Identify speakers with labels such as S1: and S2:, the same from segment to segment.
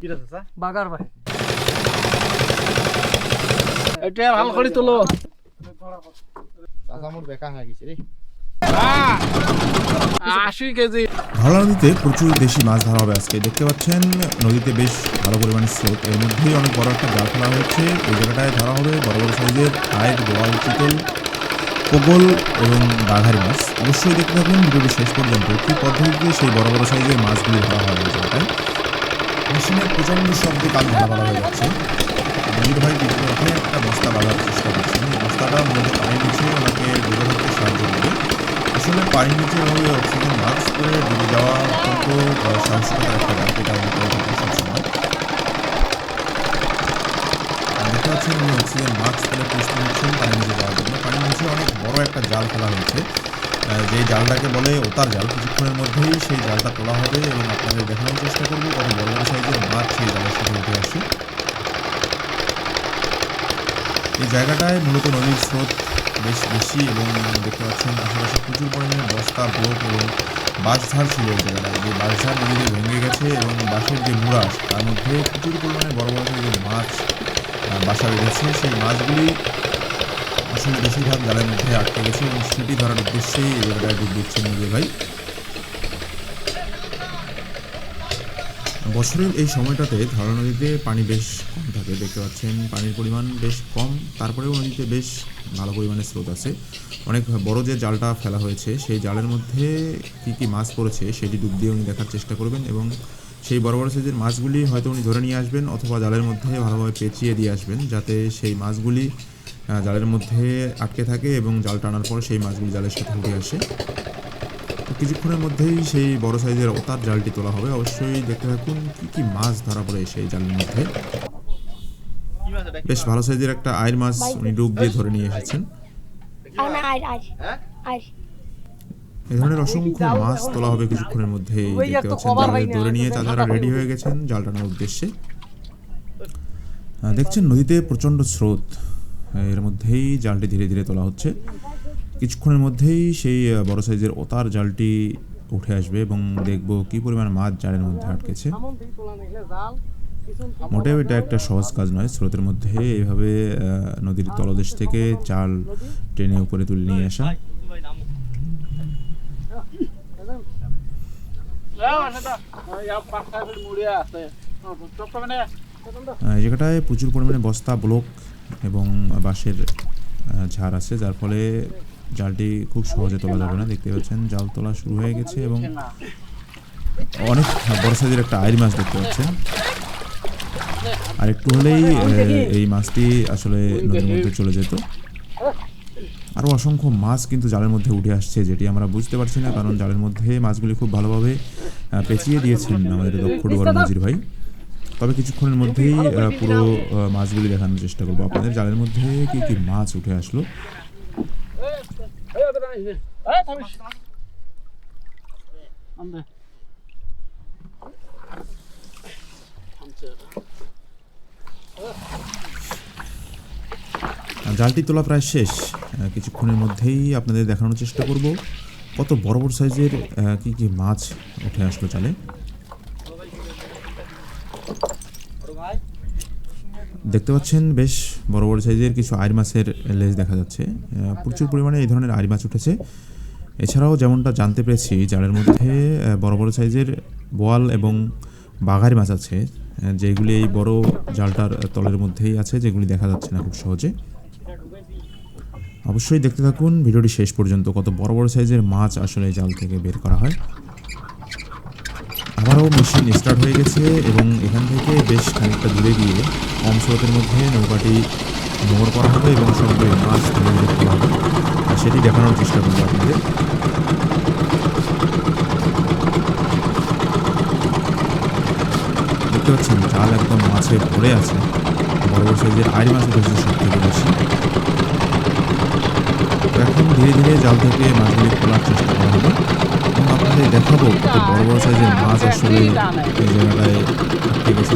S1: কিরা চাচা
S2: বাগার ভাই।
S1: এটা ভালো করে তোলো।
S3: চাচা মোর বেকা হয়ে গেছে রে।
S4: প্রচুর দেশি মাছ ধরা হবে আজকে। দেখতে পাচ্ছেন নদীতে বেশ ভালো পরিমাণে স্রোত। এর মধ্যেই অনেক বড় একটা জাল ফেলা হচ্ছে এই জায়গাটায় ধরা হবে বড় বড় সাইজের আয়ের বোয়াল চিতল পোগল এবং বাঘারি মাছ। অবশ্যই দেখতে থাকুন ভিডিওটি শেষ পর্যন্ত। কী পদ্ধতিতে সেই বড় বড় সাইজের মাছগুলি ধরা হয় এই জায়গাটায়। মেশিনের প্রচণ্ড শব্দে বলা হয়ে যাচ্ছে। মজির ভাই বিপরীতে একটা বস্তা বাঁধার চেষ্টা করছেন। এই বস্তাটা মূলত পানির নিচে ওনাকে ডুবে থাকতে সাহায্য করবে। আসলে পানির নিচে এভাবে অক্সিজেন মাস্ক করে ডুবে যাওয়া অত্যন্ত সাহসিকতার একটা ব্যাপার এটা আমি করে থাকি সবসময়। দেখতে পাচ্ছেন উনি অক্সিজেন মাস্ক পরে প্রস্তুত নিচ্ছেন পানির নিচে যাওয়ার জন্য। পানির নিচে অনেক বড় একটা জাল ফেলা হয়েছে। যে জালটাকে বলে ওতার জাল কিছুক্ষণের মধ্যেই সেই জালটা তোলা হবে এবং আপনাদের দেখানোর চেষ্টা করব কত বড় বড় সাইজের মাছ সেই জালের সাথে উঠে আসে। এই জায়গাটায় মূলত নদীর স্রোত বেশ বেশি এবং দেখতে পাচ্ছেন আশেপাশে প্রচুর পরিমাণে বস্তা ব্লক এবং বাঁশঝাড় ছিল এই জায়গাটায়। যে বাঁশঝাড় নদীতে ভেঙে গেছে এবং বাঁশের যে মুড়াস তার মধ্যে প্রচুর পরিমাণে বড় বড় সাইজের মাছ বাসা বেঁধেছে। সেই মাছগুলি আসলে বেশিরভাগ জালের মধ্যে আটকে গেছে। এবং সেটি ধরার উদ্দেশ্যেই জায়গাটায় ডুব দিচ্ছে নদী ভাই। বছরের এই সময়টাতে ধরা নদীতে পানি বেশ কম থাকে, দেখতে পাচ্ছেন। পানির পরিমাণ বেশ কম, তারপরেও নদীতে বেশ ভালো পরিমাণে স্রোত আছে। অনেক বড় যে জালটা ফেলা হয়েছে, সেই জালের মধ্যে কী কী মাছ পড়েছে সেটি ডুব দিয়ে উনি দেখার চেষ্টা করবেন এবং সেই বড় বড় সাইজের মাছগুলি হয়তো উনি ধরে নিয়ে আসবেন অথবা জালের মধ্যে ভালোভাবে পেঁচিয়ে দিয়ে আসবেন, যাতে সেই মাছগুলি জালের মধ্যে আটকে থাকে এবং জাল টানার পর সেই মাছগুলি জালের সাথে উঠে আসে। তো কিছুক্ষণের মধ্যেই সেই বড় সাইজের ওতার জালটি তোলা হবে। অবশ্যই দেখতে থাকুন কি কি মাছ ধরা পড়ে সেই জালের মধ্যে। বেশ ভালো সাইজের একটা আয়ের মাছ উনি ডুব দিয়ে ধরে নিয়ে এসেছেন।
S1: হ্যাঁ?
S4: এই ধরনের অসংখ্য মাছ তোলা হবে কিছুক্ষণের মধ্যেই দেখতে পাচ্ছেন জালে ধরে নিয়ে
S2: একটা
S4: রেডি হয়ে গেছেন জাল টানার উদ্দেশ্যে। দেখছেন নদীতে প্রচণ্ড স্রোত। এর মধ্যেই জালটি ধীরে ধীরে তোলা হচ্ছে। কিছুক্ষণের মধ্যেই সেই বড় সাইজের ওতার জালটি উঠে আসবে এবং দেখব কি পরিমাণ মাছ জালের মধ্যে আটকেছে। মোটেও এটা একটা সহজ কাজ নয়। স্রোতের মধ্যে এইভাবে নদীর তলদেশ থেকে চাল টেনে উপরে তুলে নিয়ে আসা। জায়গাটায় প্রচুর পরিমাণে বস্তা, ব্লক এবং বাঁশের ঝাড় আছে। যার ফলে জালটি খুব সহজে তোলা যাবে না। দেখতে পাচ্ছেন, জাল তোলা শুরু হয়ে গেছে এবং অনেক বড় সাইজের একটা আইরি মাছ দেখতে পাচ্ছেন। আর একটু হলেই এই মাছটি আসলে নদীর মধ্যে চলে যেত। আরও অসংখ্য মাছ কিন্তু জালের মধ্যে উঠে আসছে, যেটি আমরা বুঝতে পারছি না, কারণ জালের মধ্যে মাছগুলি খুব ভালোভাবে পেঁচিয়ে দিয়েছেন আমাদের দক্ষ ডুয়ার নজির ভাই। তবে কিছুক্ষণের মধ্যেই পুরো মাছগুলি দেখানোর চেষ্টা করব আপনাদের। জালের মধ্যে কি কি মাছ উঠে আসলো? জালটি তোলা প্রায় শেষ। কিছুক্ষণের মধ্যেই আপনাদের দেখানোর চেষ্টা করব। কত বড় বড় সাইজের কি কি মাছ উঠে আসলো জালে? দেখতে পাচ্ছেন বেশ বড় বড় সাইজের কিছু আইর মাছের লেজ দেখা যাচ্ছে। প্রচুর পরিমাণে এই ধরনের আইর মাছ উঠেছে। এছাড়াও যেমনটা জানতে পেরেছি জালের মধ্যে বড় বড় সাইজের বোয়াল এবং বাঘারি মাছ আছে যেগুলি এই বড় জালটার তলের মধ্যেই আছে, যেগুলি দেখা যাচ্ছে না খুব সহজে। অবশ্যই দেখতে থাকুন, ভিডিওটি শেষ পর্যন্ত কত বড় বড় সাইজের মাছ আসলে জাল থেকে বের করা হয়। আবারও মেশিন স্টার্ট হয়ে গেছে এবং এখান থেকে বেশ খানিকটা দূরে গিয়ে কম স্রোতের মধ্যে নৌকাটি মোড় করা হবে এবং সবগুলো মাছ বের হবে। আর সেটি দেখানোর চেষ্টা করব আপনাদের। দেখতে পাচ্ছেন, জাল একদম মাছে ভরে আছে। বড় বড় সাইজের আড়ি মাছ উঠেছে সব থেকে বেশি। এখন ধীরে ধীরে জাল থেকে মাছগুলি খোলার চেষ্টা করা হবে এবং আপনাদের দেখাবো কত বড় বড় সাইজের মাছ আসলে এই জায়গাটায় আটকে গেছে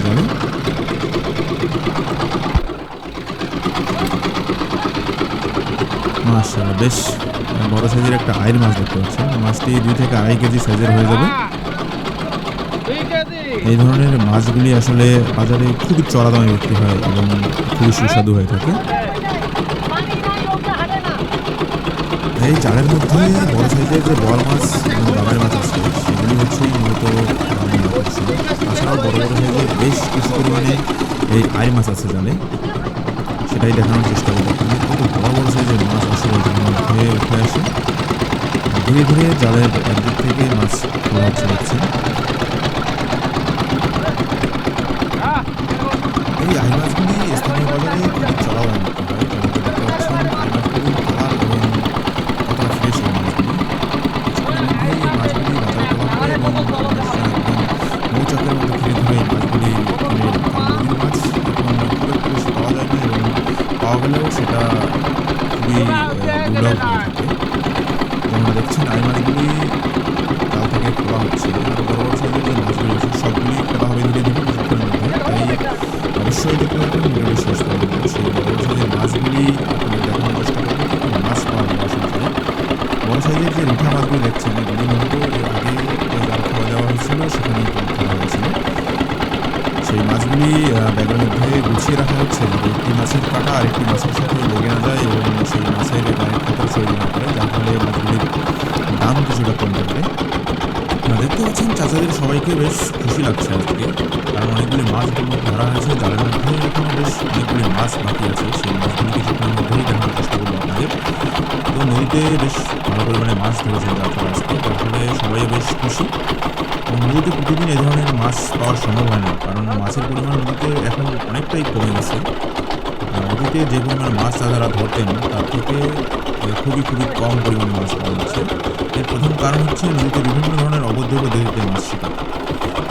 S4: মাশাআল্লাহ, বেশ বড় সাইজের একটা আয়ের মাছ দেখতে পাচ্ছেন। মাছটি দুই থেকে আড়াই কেজি সাইজের হয়ে যাবে। এই ধরনের মাছগুলি আসলে বাজারে খুবই চড়া দামে বিক্রি হয় এবং খুবই সুস্বাদু হয়ে থাকে। এই জালের মধ্যে বড় সাইজের যে বল মাছ এবং বাগার মাছ আছে, সেগুলি হচ্ছে মূলত গ্রামীণ আকর্ষণ তাছাড়াও বড় বড় সাইজের বেশ কিছু পরিমাণে এই আই মাছ আছে জালে। সেটাই দেখানোর চেষ্টা করব। কত বড় বড় সাইজের মাছ আসলে জালের মধ্যে উঠে আসে। ধীরে ধীরে জালের একদিক থেকে মাছ হচ্ছে দেখছেন এই আই মাছগুলি স্থানীয় বাজারে খুবই চড়াও দামে বিক্রি হয় যেমনটা দেখতে পাচ্ছেন আই মাছগুলির কালার এবং কতটা ফ্রেশ এই মাছগুলি কিছুক্ষণের মধ্যেই এই মাছগুলি বাজারে তোলা হবে এবং মানুষরা একদম মৌচাকের মতো ঘিরে ধরে এই মাছগুলি কিনে কারণ নদীর মাছ এখন খুব একটা বেশি পাওয়া যায় না এবং পাওয়া গেলেও সেটা খুবই দুর্লভ হয়ে থাকে। দেখছেন আই মাছগুলি জাল থেকে তোলা হচ্ছে। বড় বড় সাইজের যে মাছগুলি আছে সবগুলি তোলা হবে ধীরে ধীরে কিছুক্ষণের মধ্যে। তাই অবশ্যই দেখতে পাবেন ভিডিওটি শেষ পর্যন্ত। সেই বড় বড় সাইজের মাছগুলি আপনাদের দেখানোর চেষ্টা করব কি কি মাছ পাওয়া যায় আসলে। বড় সাইজের যে রিঠা মাছগুলি দেখছেন এগুলি মূলত এর আগে যে খাওয়া দেওয়া হয়েছিল সেখানেই তোলা হয়েছিল। সেই মাছগুলি ব্যাগের মধ্যে গুছিয়ে রাখা হচ্ছে যাতে মাছের কাটা আরেকটি মাছের সাথে লেগে না যায় এবং সেই মাছের গায়ের ক্ষেত্রে তৈরি না করে যার ফলে মাছগুলির দাম কিছুটা কম থাকবে না, দেখতে পাচ্ছেন চাচাদের সবাইকে বেশ খুশি লাগছে আজকে। কারণ অনেকগুলি মাছ ধরা হয়েছে জালের মধ্যে এখনও বেশ অনেকগুলি মাছ বাকি আছে। সেই মাছগুলি কিছুক্ষণের মধ্যেই দেখানোর চেষ্টা করব আপনাদের। তো নদীতে বেশ ভালো পরিমাণে মাছ ধরেছে যাত্রা আজকে যার ফলে সবাই বেশ খুশি। নদীতে প্রতিদিন এই ধরনের মাছ পাওয়া সম্ভব হয় না কারণ মাছের পরিমাণ নদীতে এখন অনেকটাই কমে গেছে। নদীতে যে পরিমাণ মাছ তারা ধরতেন, তার থেকে খুবই খুবই কম পরিমাণে মাছ পাওয়া যাচ্ছে এর প্রথম কারণ হচ্ছে নদীতে বিভিন্ন ধরনের অবৈধ পদ্ধতিতে মাছ শিকার।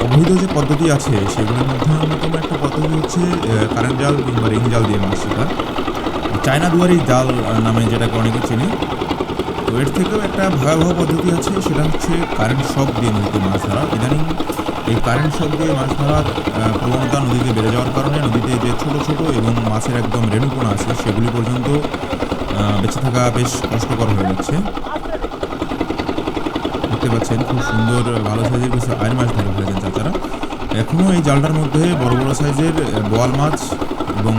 S4: অবৈধ যে পদ্ধতি আছে, সেগুলোর মধ্যে অন্যতম একটা পদ্ধতি হচ্ছে কারেন্ট জাল কিংবা রিং জাল দিয়ে মাছ শিকার। চায়না দুয়ারি জাল নামে যেটাকে অনেকে চিনি। তো এর থেকেও একটা ভয়াবহ পদ্ধতি আছে, সেটা হচ্ছে কারেন্ট শক দিয়ে নদীতে মাছ ধরা। ইদানিং এই কারেন্ট শক দিয়ে মাছ ধরার প্রবণতা নদীতে বেড়ে যাওয়ার কারণে নদীতে যে ছোট ছোট এবং মাছের একদম রেণুপোনা আছে, সেগুলি পর্যন্ত বেঁচে থাকা বেশ কষ্টকর হয়ে যাচ্ছে দেখতে পাচ্ছেন খুব সুন্দর ভালো সাইজের কিছু আয়ের মাছ ধরে ফেলেছেন চাচারা। এখনও এই জালটার মধ্যে বড় বড় সাইজের বোয়াল মাছ এবং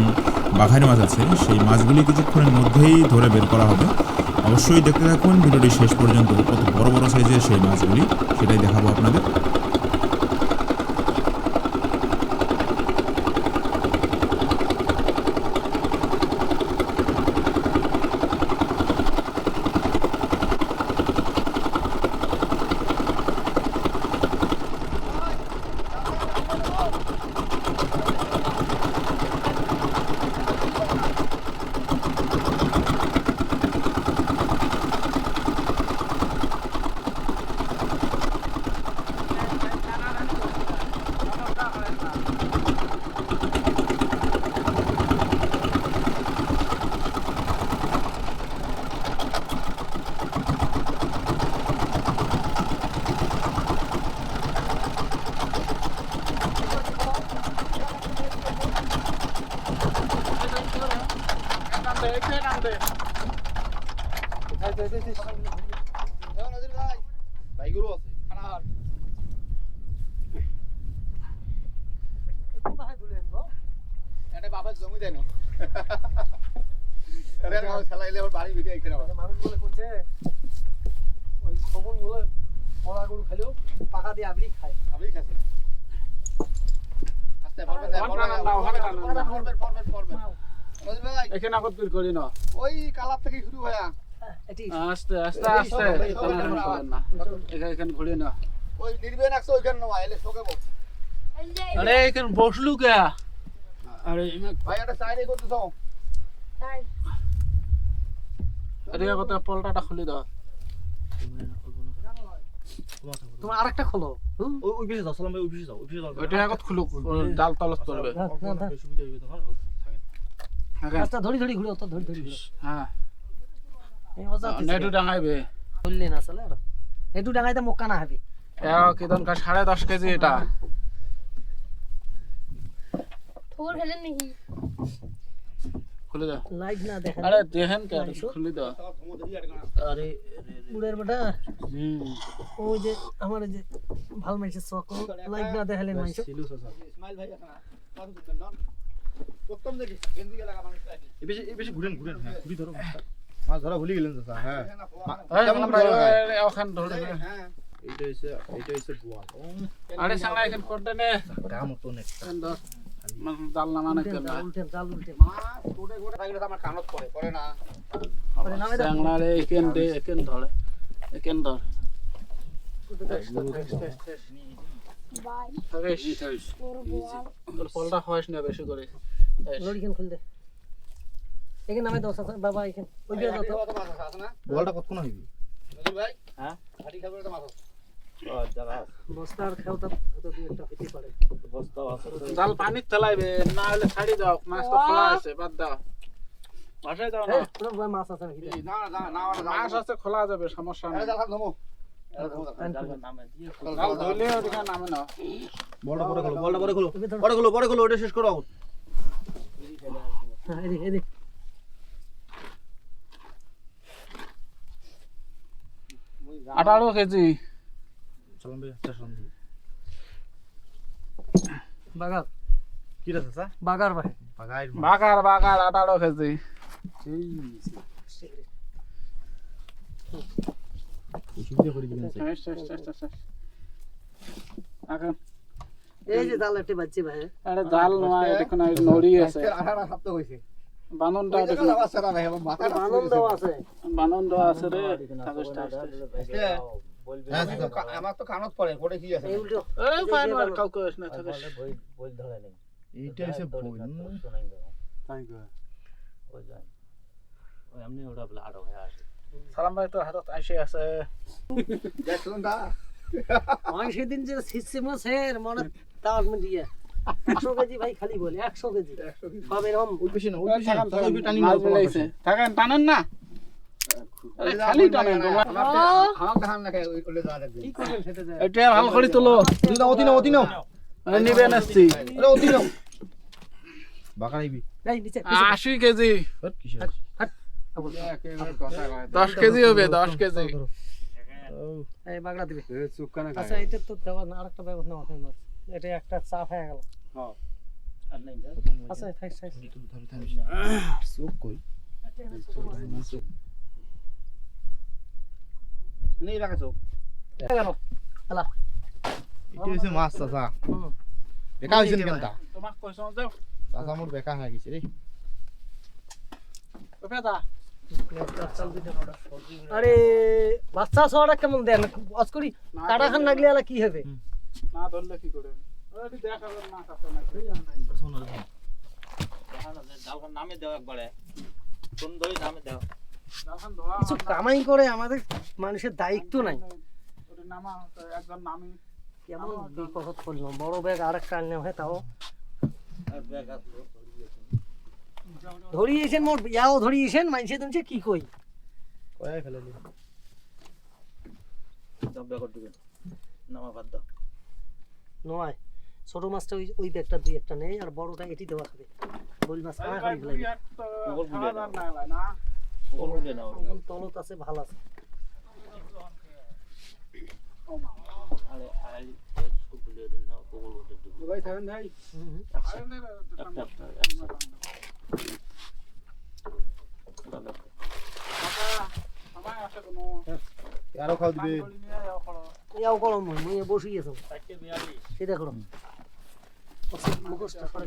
S4: বাঘারি মাছ আছে। সেই মাছগুলি কিছুক্ষণের মধ্যেই ধরে বের করা হবে। অবশ্যই দেখতে থাকুন, ভিডিওটি শেষ পর্যন্ত। কত বড় বড় সাইজের সেই মাছগুলি, সেটাই দেখাবো আপনাদের
S1: ভাইগুলো আছে এটা বাবার জমি দেয় না। খেলাইলে বাড়ি এখানে
S2: মানুষ বলে করছে ওই বলে মরা গরু খেলেও পাকা দিয়ে আবরি খায়। এখানে আগত করি
S1: ওই কালার থেকে শুরু হয়া।
S2: এটি।
S3: আস্তে আস্তে আস্তে। না। এখানে
S1: ওই ওইখানে নয় এলে শোকে
S3: বসলু কে? আরে
S1: ভাই একটা সাইড এ করতেছ?
S3: আরে কত পলটাটা খুলে দাও।
S2: তোমার আরেকটা খোলো
S5: ওই পিছে যাও সালাম ভাই ওই পিছে যাও ওই পিছে যাও।
S3: ওইটা আগত খুলুক জাল তলস করবে।
S5: সুবিধা হইবে তখন
S3: হ্যাঁ
S2: আচ্ছা ধরি ধরি ঘুরে অত ধরি ধরি
S3: হ্যাঁ।
S2: এই মজা
S3: নেটু ডাঙাইবে।
S2: বললি আসলে একটু ডাঙাইতে মক্কা না হবে।
S3: কিদন কা সাড়ে দশ কেজি এটা।
S6: ঠোর ফেলেন নাকি
S3: খুলে দাও।
S2: লাইট না দেখেন।
S3: আরে দেখেন কে খুলে দাও।
S5: আরে
S2: উড়ের বেটা।
S3: হুম।
S2: ওই যে আমার এই যে ভালো মাইছে চক লাইট না দেখালেন মাইছে।
S5: ছিল
S1: ইসমাইল ভাই আছে না কাদু দিন প্রথম দেখি গেঞ্জি লাগা মানুষ
S5: এই বেশি এই বেশি ঘুরেন ঘুরেন হ্যাঁ ঘুরি ধরো। মাছ ধরা ভুলে গেলেন চাচা হ্যাঁ।
S3: আমরা
S5: করে
S3: ওখান ধরে
S1: হ্যাঁ।
S5: এইটা হইছে এইটা হইছে বোয়াল
S3: আরে সাংলা এখন করতে নে।
S5: কাম তো নেক
S3: কেন ধর। মানে জাল না মানে কেন
S2: উল্টেন জাল
S1: আমার কানত পড়ে পড়ে না।
S2: আরে নামে দাও
S3: রে একেন দে একেন ধরে একেন ধর।
S6: বাই।
S3: থাকিস
S6: তোর বল
S3: তোর ফলটা হয়স না বেশি করে।
S2: খুল দে এখানে নামে চাচা বাবা এখানে। ওই
S1: কত মাছ
S5: বলটা কতক্ষণ হইবি?
S1: ভাই
S5: হ্যাঁ?
S1: হাড়ি খাবে তো মাছ
S2: বস্তার খেওতা হয়তো দুই একটা হইতে পারে
S3: জাল পানির তেলাইবে না হলে ছাড়ি দাও মাছ তো খোলা আছে বাদ দাও। বাসায় দাও না।
S2: এই, ভাই মাছ আছে নাকি
S1: না না না না
S3: মাছ আছে খোলা যাবে সমস্যা নেই।
S1: জাল ধমো আরে ধমো।
S3: জাল ধরলে ওদিকে নামে না।
S5: বলটা পরে খোলো বলটা পরে খোলো
S2: ওকে
S5: খোলো পরে খোলো ওটা শেষ করো।
S2: হ্যাঁ এদিকে এদিকে।
S3: আঠারো কেজি।
S5: ভাই
S2: বাগার।
S5: কি রে চাচা?
S2: বাগার ভাই।
S3: বাগার বাগার
S2: এই যে জাল একটা বাচ্চি ভাই।
S3: আরে জাল নয় নড়ি আছে।
S2: আনন্দ আছে।
S3: বানন আছে রে। থাকিস, থাকিস, থাকিস।
S1: তো কা- আমার তো কানত পড়ে পড়ে কি আছে?
S2: এই উল্টো।
S3: এই ফাইন মার কাউকে আসে না থাকিস।
S5: এইটা হইছে বই
S3: সালাম ভাই তো হাতত আইসে আছে।
S1: দেখুন দা।
S2: আমি সেদিন যে সিসি মাছের মনে তার দিয়ে। একশো কেজি ভাই খালি বলে একশো কেজি। সব এরকম
S5: বেশি না।
S3: থাকেন টানেন না? এটা ভালো করে তুলো।
S5: অতি নাও অতি নাও অতি নাও।
S3: আমি নিবেন আসছি।
S5: অতি নাও। বাকা নাইবি
S3: আশি কেজি। দশ কেজি হবে দশ কেজি।
S2: এই বাগড়া দিবে। আচ্ছা এটা তো দেওয়া না আরেকটা ব্যবস্থা নেওয়া হয় এটা একটা চাপ হয়ে গেল। আচ্ছা থাক
S5: কই
S1: নেই রাখছো
S2: গেল হ্যালা
S5: এটা হইছে মাছ চাচা। বেকা হইছে কেন তা
S3: তোমাক কৈছো যে
S5: চাচা মোর বেকা হয়ে গেছে রে
S3: পেদা।
S2: আরে বাচ্চা ছোয়াটা কেমন দেন আজ করি কাটা খান লাগলে আলা কি হবে?
S3: না ধরলে কি করে? না না
S5: নামে দাও একবারে ধরে নামে দাও।
S2: কিছু কামাই করে আমাদের মানুষের দায়িত্ব নাই। কেমন বিপদ করলাম বড় ব্যাগ আর একটা আনলে হয় তাও। ধরিয়েছেন মোট ইয়াও ধরিয়েছেন মানুষে তুমি কি কই?
S5: কয়াই ফেলে নামা বাদ দাও।
S2: নয় ছোট মাছটা ওই ওই ব্যাগটা দুই একটা নেই আর বড়টা এটি দেওয়া খাবে বল মাছ ফেলাই
S3: না
S2: এখন তলত আছে ভালো আছে
S5: আরে আরে সব বলে না কোবল উঠে দিব
S3: ভাই থাকেন ভাই
S2: হুম, হুম।
S5: একটা একটা একটা আরও খাও দিবে
S2: ইয়াও করো মই মই বসি আছো সেই দেখো মুখোশটা করে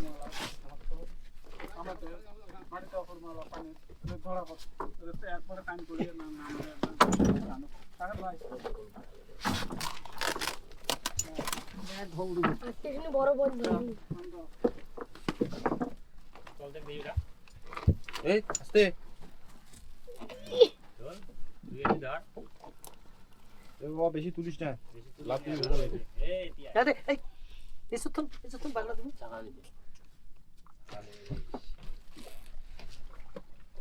S3: একবারে টাইম করিয়ে না ভাই
S2: ব্যাগ ঢোল দিবে
S6: আজকে শুনে বড় বড় ধরবি
S5: এই আস্তে এ বাবা বেশি তুলিস না লাভ দিবি ভালো হবে
S2: আরে এই এসো তুমি এসো তুমি বাগলা তুমি
S5: কি মাছ এটা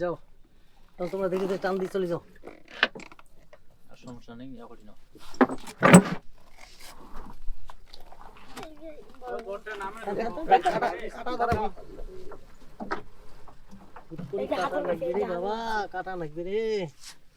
S2: যাও। তাহলে তোমরা দেখে টান দিয়ে চলে যাও।
S6: আর সমস্যা
S2: নেই যা করি না কাটা লাগবে রে।